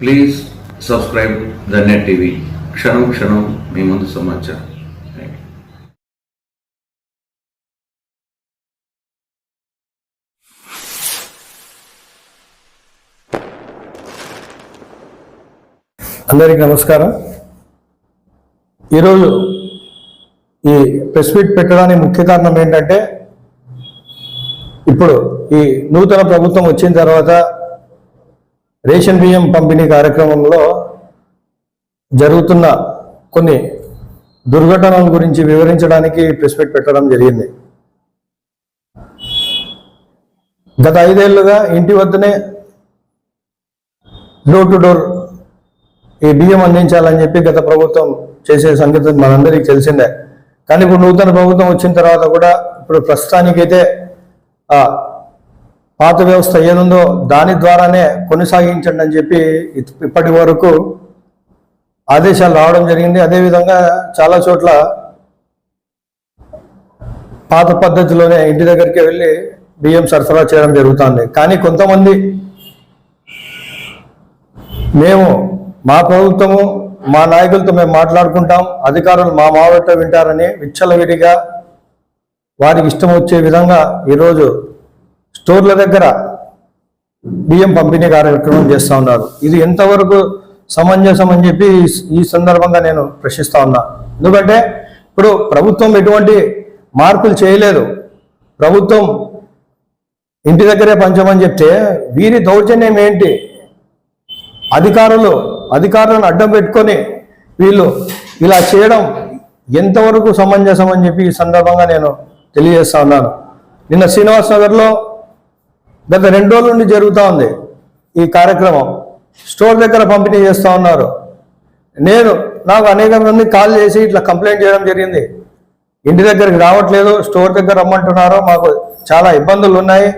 Please subscribe the Net TV క్షణం క్షణం మీ ముందు సమాచారం. అందరికీ నమస్కారం. ఈరోజు ఈ ప్రెస్ మీట్ పెట్టడానికి ముఖ్య కారణం ఏంటంటే ఇప్పుడు ఈ నూతన ప్రభుత్వం వచ్చిన తర్వాత రేషన్ బియ్యం పంపిణీ కార్యక్రమంలో జరుగుతున్న కొన్ని దుర్ఘటనల గురించి వివరించడానికి ప్రెస్ మీట్ పెట్టడం జరిగింది. గత ఐదేళ్ళుగా ఇంటి వద్దనే డోర్ టు డోర్ ఈ బియ్యం అందించాలని చెప్పి గత ప్రభుత్వం చేసే సంగతి మనందరికీ తెలిసిందే. కానీ ఇప్పుడు నూతన ప్రభుత్వం వచ్చిన తర్వాత కూడా ఇప్పుడు ప్రస్తుతానికైతే ఆ పాత వ్యవస్థ ఏదుందో దాని ద్వారానే కొనసాగించండి అని చెప్పి ఇప్పటి వరకు ఆదేశాలు రావడం జరిగింది. అదేవిధంగా చాలా చోట్ల పాత పద్ధతిలోనే ఇంటి దగ్గరికి వెళ్ళి బియ్యం సరఫరా చేయడం జరుగుతుంది. కానీ కొంతమంది మేము మా ప్రభుత్వము మా నాయకులతో మేము మాట్లాడుకుంటాం. అధికారులు మా మావట వింటారని విచ్చలవిడిగా వారికి ఇష్టం వచ్చే విధంగా ఈరోజు స్టోర్ల దగ్గర బియ్యం పంపిణీ కార్యక్రమం చేస్తూ ఉన్నారు. ఇది ఎంతవరకు సమంజసం అని చెప్పి ఈ- సందర్భంగా నేను ప్రశ్నిస్తూ ఉన్నా. ఎందుకంటే ఇప్పుడు ప్రభుత్వం ఎటువంటి మార్పులు చేయలేదు. ప్రభుత్వం ఇంటి దగ్గరే పంచమని చెప్తే వీరి దౌర్జన్యం ఏంటి? అధికారులు అధికారులను అడ్డం పెట్టుకొని వీళ్ళు ఇలా చేయడం ఎంతవరకు సమంజసం అని చెప్పి ఈ సందర్భంగా నేను తెలియజేస్తా ఉన్నాను. నిన్న శ్రీనివాస్ నగర్లో గత రెండు రోజుల నుండి జరుగుతూ ఉంది ఈ కార్యక్రమం. స్టోర్ దగ్గర పంపిణీ చేస్తూ ఉన్నారు. నేను నాకు అనేక మంది కాల్ చేసి ఇట్లా కంప్లైంట్ చేయడం జరిగింది. ఇంటి దగ్గరికి రావట్లేదు స్టోర్ దగ్గర రమ్మంటున్నారు. మాకు చాలా ఇబ్బందులు ఉన్నాయి.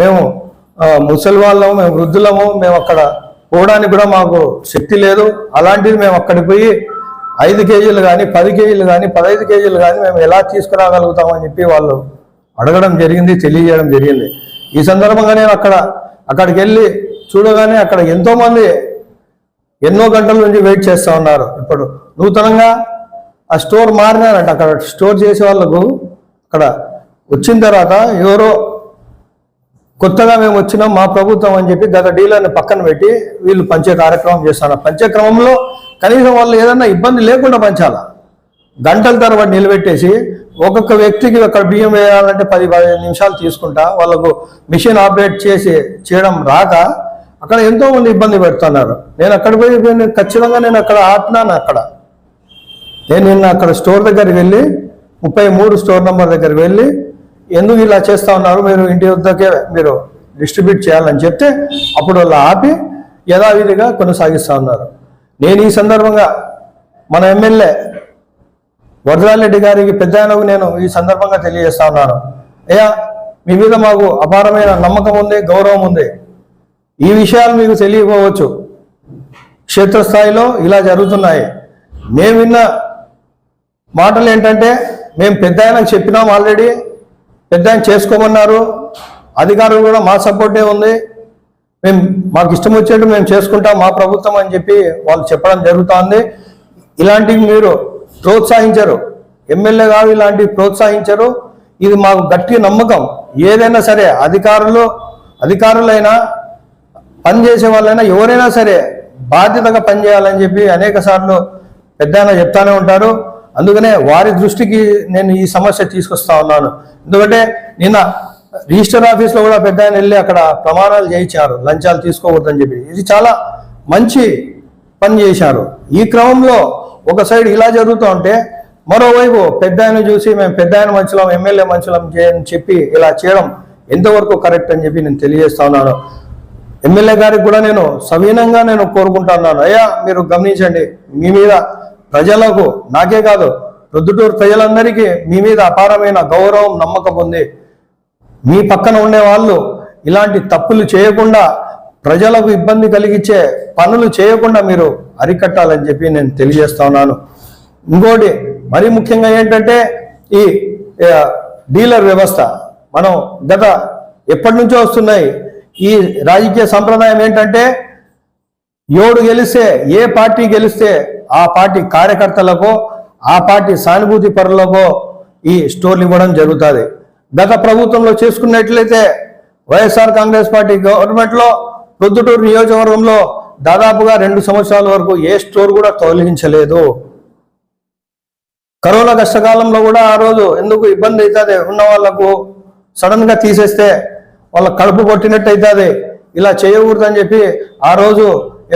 మేము ముసలి వాళ్ళము మేము వృద్ధులము మేము అక్కడ పోవడానికి కూడా మాకు శక్తి లేదు. అలాంటిది మేము అక్కడికి పోయి ఐదు కేజీలు కానీ పది కేజీలు కానీ పదహైదు కేజీలు కానీ మేము ఎలా తీసుకురాగలుగుతామని చెప్పి వాళ్ళు అడగడం జరిగింది తెలియజేయడం జరిగింది. ఈ సందర్భంగా నేను అక్కడ అక్కడికి వెళ్ళి చూడగానే అక్కడ ఎంతోమంది ఎన్నో గంటల నుంచి వెయిట్ చేస్తూ ఉన్నారు. ఇప్పుడు నూతనంగా ఆ స్టోర్ మారినారంట. అక్కడ స్టోర్ చేసే వాళ్ళకు అక్కడ వచ్చిన తర్వాత ఎవరో కొత్తగా మేము వచ్చినాం మా ప్రభుత్వం అని చెప్పి గత డీలర్ని పక్కన పెట్టి వీళ్ళు పంచే కార్యక్రమం చేస్తున్నారు. పంచే క్రమంలో కనీసం వాళ్ళు ఏదన్నా ఇబ్బంది లేకుండా పంచాలా? గంటల తరబడి నిలబెట్టేసి ఒక్కొక్క వ్యక్తికి అక్కడ బియ్యం వేయాలంటే పది పదిహేను నిమిషాలు తీసుకుంటా వాళ్ళకు మిషన్ ఆపరేట్ చేసి చేయడం రాక అక్కడ ఎంతో మంది ఇబ్బంది పెడుతున్నారు. నేను అక్కడ పోయి నేను ఖచ్చితంగా నేను అక్కడ ఆపినాను అక్కడ. నేను నిన్న అక్కడ స్టోర్ దగ్గరికి వెళ్ళి ముప్పై మూడు స్టోర్ నెంబర్ దగ్గరికి వెళ్ళి ఎందుకు ఇలా చేస్తా ఉన్నారు? మీరు ఇంటి వద్దకే మీరు డిస్ట్రిబ్యూట్ చేయాలని చెప్తే అప్పుడు వాళ్ళు ఆపి యథావిధిగా కొనసాగిస్తూ ఉన్నారు. నేను ఈ సందర్భంగా మన ఎమ్మెల్యే వరదారెడ్డి గారికి పెద్ద ఆయనకు నేను ఈ సందర్భంగా తెలియజేస్తా ఉన్నాను. అయ్యా మీ మీద మాకు అపారమైన నమ్మకం ఉంది గౌరవం ఉంది. ఈ విషయాలు మీకు తెలియకపోవచ్చు. క్షేత్రస్థాయిలో ఇలా జరుగుతున్నాయి. మేము విన్న మాటలు ఏంటంటే మేము పెద్ద ఆయనకు చెప్పినాం ఆల్రెడీ పెద్ద ఆయన చేసుకోమన్నారు. అధికారులు కూడా మా సపోర్టే ఉంది. మేము మాకు ఇష్టం వచ్చేట్టు మేము చేసుకుంటాం మా ప్రభుత్వం అని చెప్పి వాళ్ళు చెప్పడం జరుగుతోంది. ఇలాంటివి మీరు ప్రోత్సహించరు. ఎమ్మెల్యే గారు ఇలాంటివి ప్రోత్సహించరు. ఇది మాకు గట్టి నమ్మకం. ఏదైనా సరే అధికారులు అధికారులైనా పని చేసే వాళ్ళైనా ఎవరైనా సరే బాధ్యతగా పనిచేయాలని చెప్పి అనేక సార్లు పెద్ద ఆయన చెప్తానే ఉంటారు. అందుకనే వారి దృష్టికి నేను ఈ సమస్య తీసుకొస్తా ఉన్నాను. ఎందుకంటే నిన్న రిజిస్టర్ ఆఫీస్లో కూడా పెద్ద ఆయన వెళ్ళి అక్కడ ప్రమాణాలు చేయించారు. లంచాలు తీసుకోకూడదని చెప్పి. ఇది చాలా మంచి పని చేశారు. ఈ క్రమంలో ఒక సైడ్ ఇలా జరుగుతూ ఉంటే మరోవైపు పెద్ద ఆయన చూసి మేము పెద్ద ఆయన మంచులం ఎమ్మెల్యే మంచులం చేయని చెప్పి ఇలా చేయడం ఎంతవరకు కరెక్ట్ అని చెప్పి నేను తెలియజేస్తా ఉన్నాను. ఎమ్మెల్యే గారికి కూడా నేను సవీనంగా నేను కోరుకుంటున్నాను అయ్యా మీరు గమనించండి మీ మీద ప్రజలకు నాకే కాదు ప్రొద్దుటూరు ప్రజలందరికీ మీ మీద అపారమైన గౌరవం నమ్మకం ఉంది. మీ పక్కన ఉండే వాళ్ళు ఇలాంటి తప్పులు చేయకుండా ప్రజలకు ఇబ్బంది కలిగించే పనులు చేయకుండా మీరు అరికట్టాలని చెప్పి నేను తెలియజేస్తా ఉన్నాను. ఇంకోటి మరి ముఖ్యంగా ఏంటంటే ఈ డీలర్ వ్యవస్థ మనం గత ఎప్పటి నుంచో వస్తున్నాయి. ఈ రాజకీయ సంప్రదాయం ఏంటంటే ఎవడు గెలిస్తే ఏ పార్టీ గెలిస్తే ఆ పార్టీ కార్యకర్తలకో ఆ పార్టీ సానుభూతి పరులకు ఈ స్టోర్లు ఇవ్వడం జరుగుతుంది. గత ప్రభుత్వంలో చేసుకున్నట్లయితే వైఎస్ఆర్ కాంగ్రెస్ పార్టీ గవర్నమెంట్లో ప్రొద్దుటూరు నియోజకవర్గంలో దాదాపుగా రెండు సంవత్సరాల వరకు ఏ స్టోర్ కూడా తొలగించలేదు కరోనా కష్టకాలంలో కూడా ఆ రోజు ఎందుకు ఇబ్బంది అవుతుంది? ఉన్న వాళ్ళకు సడన్గా తీసేస్తే వాళ్ళ కడుపు కొట్టినట్టు అవుతుంది. ఇలా చేయకూడదని చెప్పి ఆ రోజు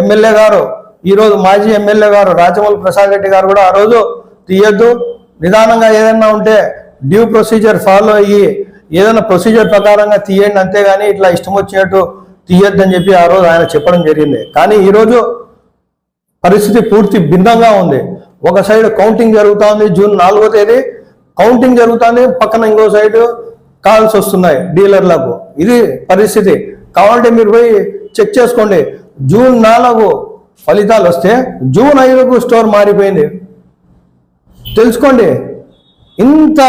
ఎమ్మెల్యే గారు ఈరోజు మాజీ ఎమ్మెల్యే గారు రాజమౌళి ప్రసాద్ రెడ్డి గారు కూడా ఆ రోజు తీయొద్దు. నిదానంగా ఏదైనా ఉంటే డ్యూ ప్రొసీజర్ ఫాలో అయ్యి ఏదైనా ప్రొసీజర్ ప్రకారంగా తీయండి అంతేగాని ఇట్లా ఇష్టం వచ్చినట్టు తీయొద్దని చెప్పి ఆ రోజు ఆయన చెప్పడం జరిగింది. కానీ ఈరోజు పరిస్థితి పూర్తి భిన్నంగా ఉంది. ఒక సైడ్ కౌంటింగ్ జరుగుతూ ఉంది జూన్ నాలుగో తేదీ. కౌంటింగ్ జరుగుతుంది పక్కన ఇంకో సైడ్ కాల్స్ వస్తున్నాయి డీలర్లకు. ఇది పరిస్థితి. కావాలంటే మీరు పోయి చెక్ చేసుకోండి. జూన్ నాలుగు ఫలితాలు వస్తే జూన్ ఐదుకు స్టోర్ మారిపోయింది. తెలుసుకోండి. ఇంత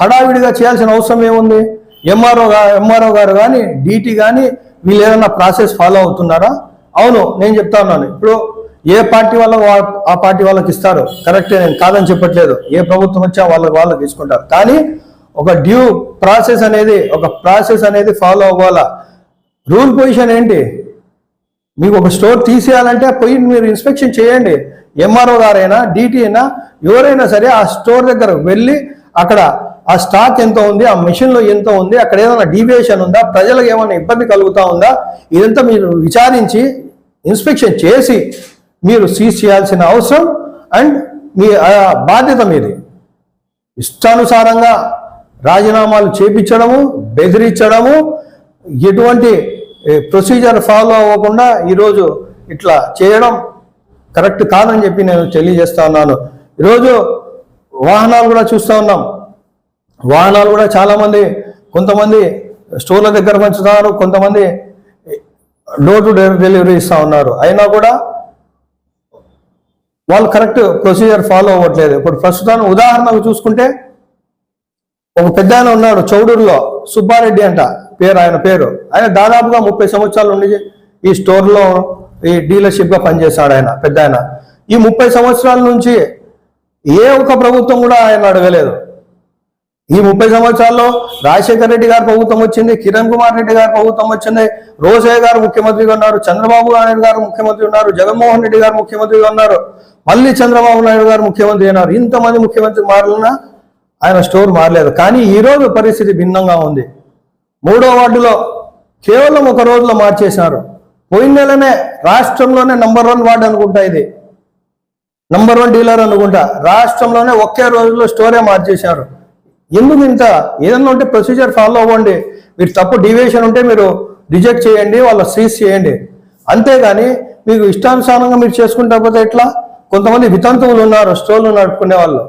హడావిడిగా చేయాల్సిన అవసరం ఏముంది? ఎంఆర్ఓ ఎంఆర్ఓ గారు కానీ డీటీ కానీ వీళ్ళు ఏదైనా ప్రాసెస్ ఫాలో అవుతున్నారా? అవును నేను చెప్తా ఉన్నాను. ఇప్పుడు ఏ పార్టీ వాళ్ళకు ఆ పార్టీ వాళ్ళకి ఇస్తారు? కరెక్టే నేను కాదని చెప్పట్లేదు. ఏ ప్రభుత్వం వచ్చా వాళ్ళకి వాళ్ళకి తీసుకుంటారు. కానీ ఒక డ్యూ ప్రాసెస్ అనేది ఒక ప్రాసెస్ అనేది ఫాలో అవ్వాలా? రూల్ పొజిషన్ ఏంటి? మీకు ఒక స్టోర్ తీసేయాలంటే పోయి మీరు ఇన్స్పెక్షన్ చేయండి. ఎంఆర్ఓ గారైనా డీటీ అయినా ఎవరైనా సరే ఆ స్టోర్ దగ్గర వెళ్ళి అక్కడ ఆ స్టాక్ ఎంత ఉంది? ఆ మెషిన్లో ఎంత ఉంది? అక్కడ ఏదైనా డీవియేషన్ ఉందా? ప్రజలకు ఏమైనా ఇబ్బంది కలుగుతా ఉందా? ఇదంతా మీరు విచారించి ఇన్స్పెక్షన్ చేసి మీరు సీజ్ చేయాల్సిన అవసరం అండ్ మీ ఆ బాధ్యత మీది. ఇష్టానుసారంగా రాజీనామాలు చేపించడము బెదిరించడము ఎటువంటి ప్రొసీజర్ ఫాలో అవ్వకుండా ఈరోజు ఇట్లా చేయడం కరెక్ట్ కాదని చెప్పి నేను తెలియజేస్తా ఉన్నాను. ఈరోజు వాహనాలు కూడా చూస్తూ ఉన్నాం. వాహనాలు కూడా చాలామంది కొంతమంది స్టోర్ల దగ్గర పంచుతున్నారు కొంతమంది డోర్ టు డోర్ డెలివరీ ఇస్తూ ఉన్నారు. అయినా కూడా వాళ్ళు కరెక్ట్ ప్రొసీజర్ ఫాలో అవ్వట్లేదు. ఇప్పుడు ప్రస్తుతానికి ఉదాహరణకు చూసుకుంటే ఒక పెద్ద ఆయన ఉన్నాడు చౌడూరులో సుబ్బారెడ్డి అంట పేరు ఆయన పేరు. ఆయన దాదాపుగా ముప్పై సంవత్సరాల నుండి ఈ స్టోర్లో ఈ డీలర్షిప్గా పనిచేశాడు ఆయన పెద్ద ఆయన. ఈ ముప్పై సంవత్సరాల నుంచి ఏ ఒక్క ప్రభుత్వం కూడా ఆయన అడగలేదు. ఈ ముప్పై సంవత్సరాల్లో రాజశేఖర రెడ్డి గారు ప్రభుత్వం వచ్చింది కిరణ్ కుమార్ రెడ్డి గారు ప్రభుత్వం వచ్చింది రోసయ్య గారు ముఖ్యమంత్రిగా ఉన్నారు చంద్రబాబు నాయుడు గారు ముఖ్యమంత్రి ఉన్నారు జగన్మోహన్ రెడ్డి గారు ముఖ్యమంత్రిగా ఉన్నారు మళ్ళీ చంద్రబాబు నాయుడు గారు ముఖ్యమంత్రి అయినారు. ఇంతమంది ముఖ్యమంత్రి మారినా ఆయన స్టోర్ మారలేదు. కానీ ఈ రోజు పరిస్థితి భిన్నంగా ఉంది. మూడో వార్డులో కేవలం ఒక రోజులో మార్చేశారు. పోయిన నెలనే రాష్ట్రంలోనే నంబర్ వన్ వార్డు అనుకుంటా ఇది. నంబర్ వన్ డీలర్ అనుకుంటా. రాష్ట్రంలోనే ఒకే రోజులో స్టోరే మార్చేశారు. ఎందుకు ఇంత? ఏదన్నా ఉంటే ప్రొసీజర్ ఫాలో అవ్వండి. మీరు తప్పు డివియేషన్ ఉంటే మీరు రిజెక్ట్ చేయండి వాళ్ళ సీజ్ చేయండి. అంతేగాని మీకు ఇష్టానుసారంగా మీరు చేసుకుంటా పోతే ఎట్లా? కొంతమంది వితంతువులు ఉన్నారు స్టోర్లు నడుపుకునే వాళ్ళు.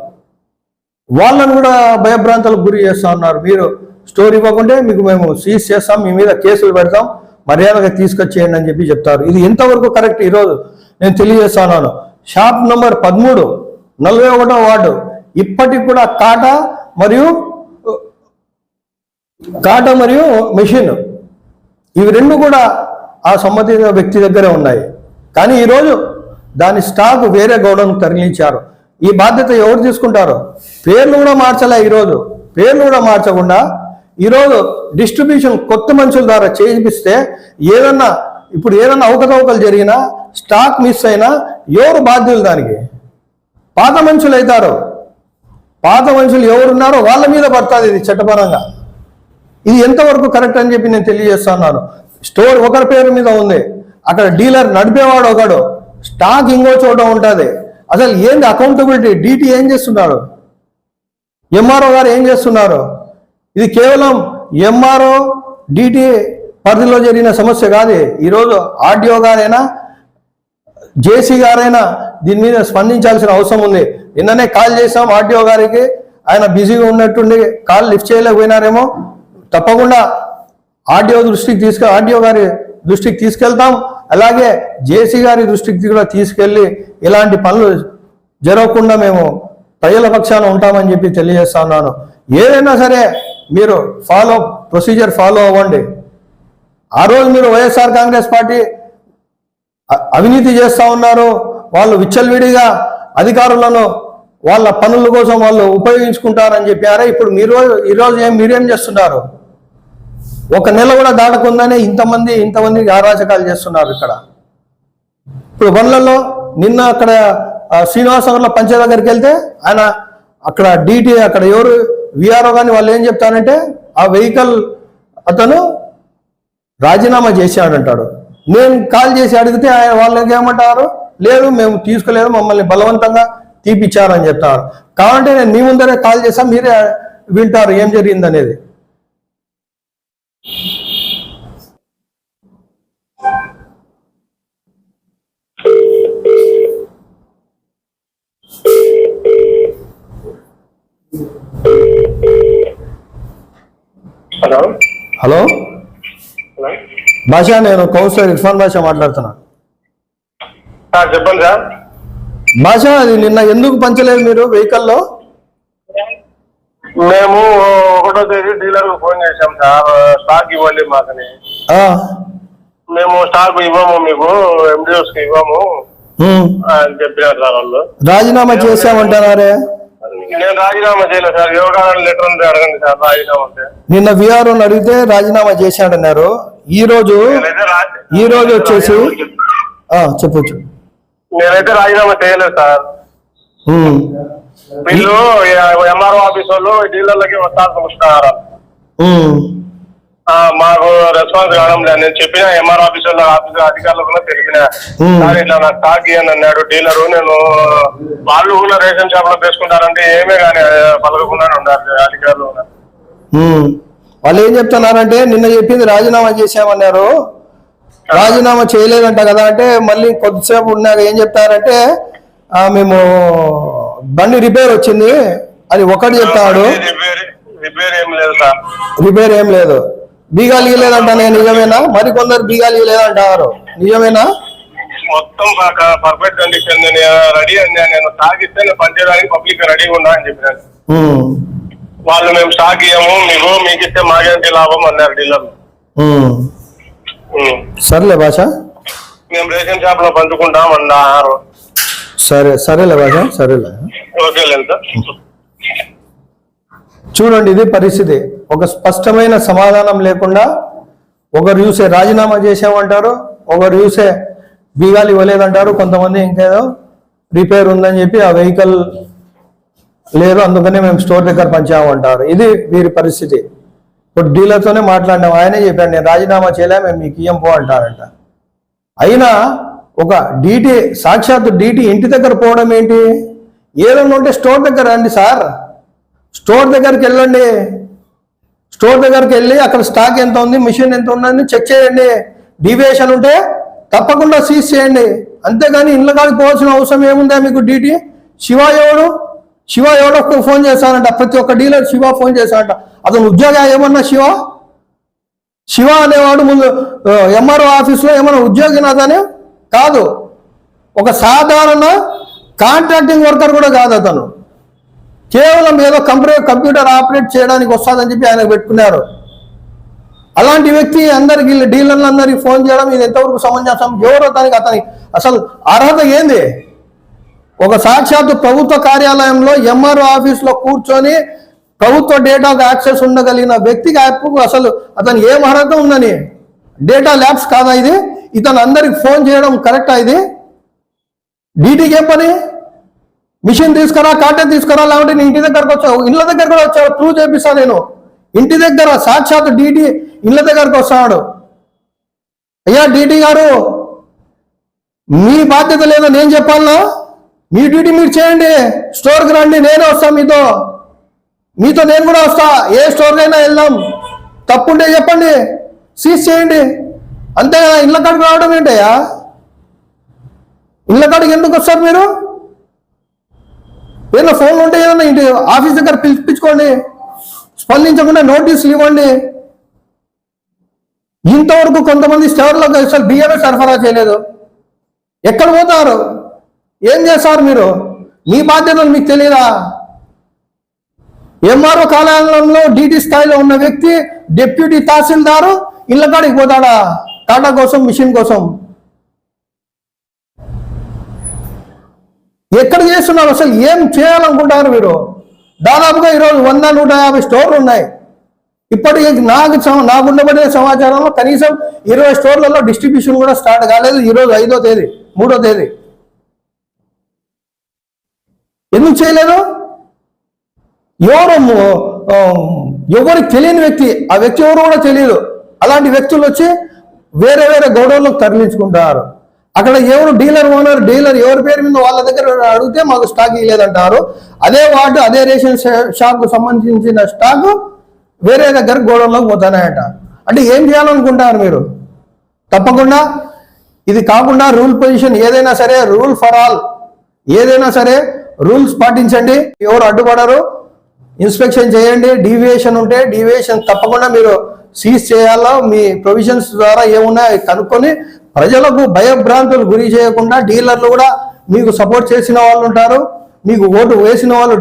వాళ్ళను కూడా భయభ్రాంతులకు గురి చేస్తా ఉన్నారు. మీరు స్టోర్ ఇవ్వకుంటే మీకు మేము సీజ్ చేస్తాం మీ మీద కేసులు పెడతాం మర్యాదగా తీసుకొచ్చేయండి అని చెప్పి చెప్తారు. ఇది ఎంతవరకు కరెక్ట్ ఈరోజు నేను తెలియజేస్తున్నాను షాప్ నంబర్ పదమూడు నలభై ఒకటో వార్డు. ఇప్పటికి కూడా కాటా మరియు కాట మరియు మెషిన్. ఇవి రెండు కూడా ఆ సంబంధిత వ్యక్తి దగ్గరే ఉన్నాయి. కానీ ఈరోజు దాని స్టాక్ వేరే గౌడౌన్ తరలించారు. ఈ బాధ్యత ఎవరు తీసుకుంటారు? పేర్లు కూడా మార్చలే ఈరోజు. పేర్లు కూడా మార్చకుండా ఈరోజు డిస్ట్రిబ్యూషన్ కొత్త మనుషుల ద్వారా చేయిస్తే ఏదన్నా ఇప్పుడు ఏదన్నా అవకతవకలు జరిగినా స్టాక్ మిస్ అయినా ఎవరు బాధ్యులు దానికి? పాత మనుషులు అవుతారు. పాత మనుషులు ఎవరున్నారో వాళ్ళ మీద పడుతుంది ఇది చట్టపరంగా. ఇది ఎంతవరకు కరెక్ట్ అని చెప్పి నేను తెలియజేస్తున్నాను స్టోర్ ఒకరి పేరు మీద ఉంది. అక్కడ డీలర్ నడిపేవాడు ఒకడు. స్టాక్ ఇంకో చోట ఉంటుంది. అసలు ఏంది అకౌంటబిలిటీ డీటీ ఏం చేస్తున్నారు? ఎంఆర్ఓ గారు ఏం చేస్తున్నారు? ఇది కేవలం ఎంఆర్ఓ డీటీ పరిధిలో జరిగిన సమస్య కాదు. ఈరోజు ఆర్డీఓ గారైనా జేసీ గారైనా దీని మీద స్పందించాల్సిన అవసరం ఉంది. నిన్ననే కాల్ చేసాం ఆర్డీఓ గారికి. ఆయన బిజీగా ఉన్నట్టుండి కాల్ లిఫ్ట్ చేయలేకపోయినారేమో. తప్పకుండా ఆర్డీఓ దృష్టికి తీసుకు ఆర్డీఓ గారి దృష్టికి తీసుకెళ్తాం. అలాగే జేసీ గారి దృష్టికి కూడా తీసుకెళ్ళి ఇలాంటి పనులు జరగకుండా మేము ప్రజల పక్షాన ఉంటామని చెప్పి తెలియజేస్తా ఉన్నాను. ఏదైనా సరే మీరు ఫాలో ప్రొసీజర్ ఫాలో అవ్వండి. ఆ రోజు మీరు వైఎస్ఆర్ కాంగ్రెస్ పార్టీ అవినీతి చేస్తూ ఉన్నారు. వాళ్ళు విచ్చలవిడిగా అధికారులను వాళ్ళ పనుల కోసం వాళ్ళు ఉపయోగించుకుంటారని చెప్పారా ఇప్పుడు మీరు ఈరోజు ఏం మీరేం చేస్తున్నారు? ఒక నెల కూడా దాటకుండానే ఇంతమంది ఇంతమంది అరాచకాలు చేస్తున్నారు ఇక్కడ. ఇప్పుడు బండ్లలో నిన్న అక్కడ ఆ, శ్రీనివాసనగర్లో దగ్గరికి వెళ్తే ఆయన అక్కడ డీటీ అక్కడ ఎవరు విఆర్ఓ కానీ వాళ్ళు ఏం చెప్తారంటే ఆ వెహికల్ అతను రాజీనామా చేశాడంటాడు. నేను కాల్ చేసి అడిగితే ఆయన వాళ్ళకి ఏమంటారు? లేదు మేము తీసుకోలేదు మమ్మల్ని బలవంతంగా తీపిచ్చారని చెప్తారు. కావాలంటే నేను మీ ముందరే కాల్ చేసా మీరే వింటారు ఏం జరిగింది అనేది. Hello hello? హలో? భాష నేను కౌన్సిలర్ ఇర్ఫాన్ భాష మాట్లాడుతున్నా. సార్ చెప్పండి సార్. భాష అది నిన్న ఎందుకు పంచలేదు మీరు వెహికల్లో? మేము ఒకటో తేదీ డీలర్ ఫోన్ చేశాం సార్ స్టాక్ ఇవ్వండి మాకని. మేము స్టాక్ ఇవ్వము మీకు ఎండిఓస్కి ఇవ్వము. అని చెప్పినారు సార్ వాళ్ళు. రాజీనామా చేశామంటున్నారే నేను రాజీనామా చేయలేదు సార్ యోగాలను లెటర్ ఉంది అడగండి సార్ రాజీనామా అంటే. నిన్న విఆర్ఓని అడిగితే రాజీనామా చేశాడన్నారు. ఈ రోజు ఈ రోజు వచ్చేసి చెప్పొచ్చు నేనైతే రాజీనామా చేయలేదు సార్. వీళ్ళు ఎంఆర్ఓ ఆఫీస్ వాళ్ళు డీలర్లకి వస్తారు చూస్తున్నారు. ఆ, మాకు రెస్పాన్స్ కావడం లేదు. నేను చెప్పిన ఎంఆర్ ఆఫీసర్ ఆఫీసర్ అధికారులకు కూడా తెలిపిన. సార్ ఇట్లా నాకు స్టాక్ ఇవ్వని అన్నాడు డీలర్. నేను వాళ్ళు కూడా రేషన్ షాప్లో తీసుకుంటారంటే ఏమే కానీ పలకకుండానే ఉన్నారు అధికారులు. వాళ్ళు ఏం చెప్తున్నారంటే నిన్న చెప్పింది రాజీనామా చేశామన్నారు. రాజీనామా చేయలేదంట కదా అంటే మళ్ళీ కొద్దిసేపు ఉన్నాక ఏం చెప్తారంటే మేము బండి రిపేర్ వచ్చింది అది ఒకటి చెప్తాడు. రిపేర్ ఏం లేదు సార్. రిపేర్ ఏం లేదు. బీగాలు ఇవ్వలేదంట నేను నిజమేనా? మరి కొందరు బీగాలు ఇవ్వలేదంటారు నిజమేనా? మొత్తం పర్ఫెక్ట్ కండిషన్ రెడీ అండి నేను నేను పనిచేయడానికి పబ్లిక్ రెడీగా ఉన్నా అని చెప్పినాను ఉమ్. వాళ్ళు మేము స్టాక్ ఇవ్వము మీకు మీకు ఇస్తే మాకేంటి లాభం అన్నారు డీలర్. సర్లే భాష. మేము రేషన్ షాప్లో పంచుకుంటాం అన్నారు సరే సరేలే భాష సరేలే. ఓకే సార్ చూడండి ఇది పరిస్థితి. ఒక స్పష్టమైన సమాధానం లేకుండా ఒకరు చూసే రాజీనామా చేసామంటారు ఒకరు చూసే బీగాలు ఇవ్వలేదంటారు కొంతమంది ఇంకేదో రిపేర్ ఉందని చెప్పి ఆ వెహికల్ లేదు అందుకనే మేము స్టోర్ దగ్గర పంచామంటారు ఇది వీరి పరిస్థితి. ఇప్పుడు డీలర్తోనే మాట్లాడినాం. ఆయనే చెప్పాడు నేను రాజీనామా చేయలే మేము మీకు ఇయ్యం పో అంటారంట. అయినా ఒక డీటీ సాక్షాత్ డీటీ ఇంటి దగ్గర పోవడం ఏంటి? ఏదన్నా ఉంటే స్టోర్ దగ్గర రండి సార్. స్టోర్ దగ్గరికి వెళ్ళండి. స్టోర్ దగ్గరికి వెళ్ళి అక్కడ స్టాక్ ఎంత ఉంది మిషన్ ఎంత ఉందని చెక్ చేయండి. డీవియేషన్ ఉంటే తప్పకుండా సీజ్ చేయండి. అంతేగాని ఇళ్ళ కాడికి పోవాల్సిన అవసరం ఏముందా మీకు డీటీ? శివ ఎవడు? శివ ఎవడో ఫోన్ చేశానంట ప్రతి ఒక్క డీలర్ శివ ఫోన్ చేశాడంట. అతను ఉద్యోగ ఏమన్నా శివ? శివ అనేవాడు ముందు ఎంఆర్ఓ ఆఫీస్లో ఏమైనా ఉద్యోగినాదని కాదు. ఒక సాధారణ కాంట్రాక్టింగ్ వర్కర్ కూడా కాదు అతను. కేవలం ఏదో కంప్యూటర్ కంప్యూటర్ ఆపరేట్ చేయడానికి వస్తుందని చెప్పి ఆయన పెట్టుకున్నారు. అలాంటి వ్యక్తి అందరికి డీలర్లు అందరికి ఫోన్ చేయడం ఇది ఎంతవరకు సమంజసం? ఎవరో అతనికి అతని అసలు అర్హత ఏంది? ఒక సాక్షాత్తు ప్రభుత్వ కార్యాలయంలో ఎంఆర్ఓ ఆఫీస్లో కూర్చొని ప్రభుత్వ డేటాకు యాక్సెస్ ఉండగలిగిన వ్యక్తికి యాప్ అసలు అతను ఏ అర్హత ఉందని? డేటా ల్యాబ్స్ కాదా ఇది? ఇతను అందరికి ఫోన్ చేయడం కరెక్టా ఇది? డీటీకి ఏం పని? మిషన్ తీసుకురా కాటన్ తీసుకురా లేకుంటే నీ ఇంటి దగ్గరకు వచ్చావు ఇళ్ళ దగ్గర కూడా వచ్చావు ప్రూవ్ చేపిస్తా నేను. ఇంటి దగ్గర సాక్షాత్ డీటీ ఇళ్ళ దగ్గరకు వస్తాడు అయ్యా డీటీ గారు మీ బాధ్యత లేదో నేను చెప్పాలనా? మీ డ్యూటీ మీరు చేయండి. స్టోర్కి రండి నేనే వస్తాను మీతో. మీతో నేను కూడా వస్తా. ఏ స్టోర్కైనా వెళ్దాం. తప్పుంటే చెప్పండి. సీజ్ చేయండి. అంతే కదా ఇళ్ళ కాడికి రావడం ఏంటయ్యా? ఇళ్ళ కాడికి ఎందుకు వస్తారు మీరు? ఏదైనా ఫోన్లు ఉంటే ఏదన్నా ఇంటి ఆఫీస్ దగ్గర పిలిపించుకోండి స్పందించకుండా నోటీసులు ఇవ్వండి. ఇంతవరకు కొంతమంది స్టోర్లకు అసలు బియ్యమే సరఫరా చేయలేదు. ఎక్కడ పోతారు? ఏం చేస్తారు మీరు? మీ బాధ్యతలు మీకు తెలియదా ఎంఆర్ఓ కార్యాలయంలో డిటి స్థాయిలో ఉన్న వ్యక్తి డిప్యూటీ తహసీల్దారు ఇళ్ళ కాడికి పోతాడా? టాటా కోసం మిషన్ కోసం? ఎక్కడ చేస్తున్నారు? అసలు ఏం చేయాలనుకుంటారు మీరు? దాదాపుగా ఈరోజు వంద నూట యాభై స్టోర్లు ఉన్నాయి. ఇప్పటికి నాకు నాకు ఉండబడిన సమాచారంలో కనీసం ఇరవై స్టోర్లలో డిస్ట్రిబ్యూషన్ కూడా స్టార్ట్ కాలేదు. ఈరోజు ఐదో తేదీ మూడో తేదీ. ఎందుకు చేయలేదు? ఎవరు ఎవరికి తెలియని వ్యక్తి ఆ వ్యక్తి ఎవరు కూడా తెలియదు. అలాంటి వ్యక్తులు వచ్చి వేరే వేరే గౌడవలకు తరలించుకుంటారు. అక్కడ ఎవరు డీలర్ ఓనర్ డీలర్ ఎవరి పేరు మీద వాళ్ళ దగ్గర అడిగితే మాకు స్టాక్ ఇవ్వలేదంటారు. అదే వార్డు అదే రేషన్ షాప్కు సంబంధించిన స్టాక్ వేరే దగ్గర గోడౌన్లోకి పోతానాయట. అంటే ఏం చేయాలనుకుంటారు మీరు? తప్పకుండా ఇది కాకుండా రూల్ పొజిషన్ ఏదైనా సరే రూల్ ఫర్ ఆల్. ఏదైనా సరే రూల్స్ పాటించండి. ఎవరు అడ్డుపడరు. ఇన్స్పెక్షన్ చేయండి. డీవియేషన్ ఉంటే డీవియేషన్ తప్పకుండా మీరు సీజ్ చేయాలో? మీ ప్రొవిజన్స్ ద్వారా ఏమున్నాయో కనుక్కొని ప్రజలకు భయభ్రాంతులు గురి చేయకుండా డీలర్లు కూడా మీకు సపోర్ట్ చేసిన వాళ్ళు ఉంటారు. మీకు ఓటు వేసిన వాళ్ళు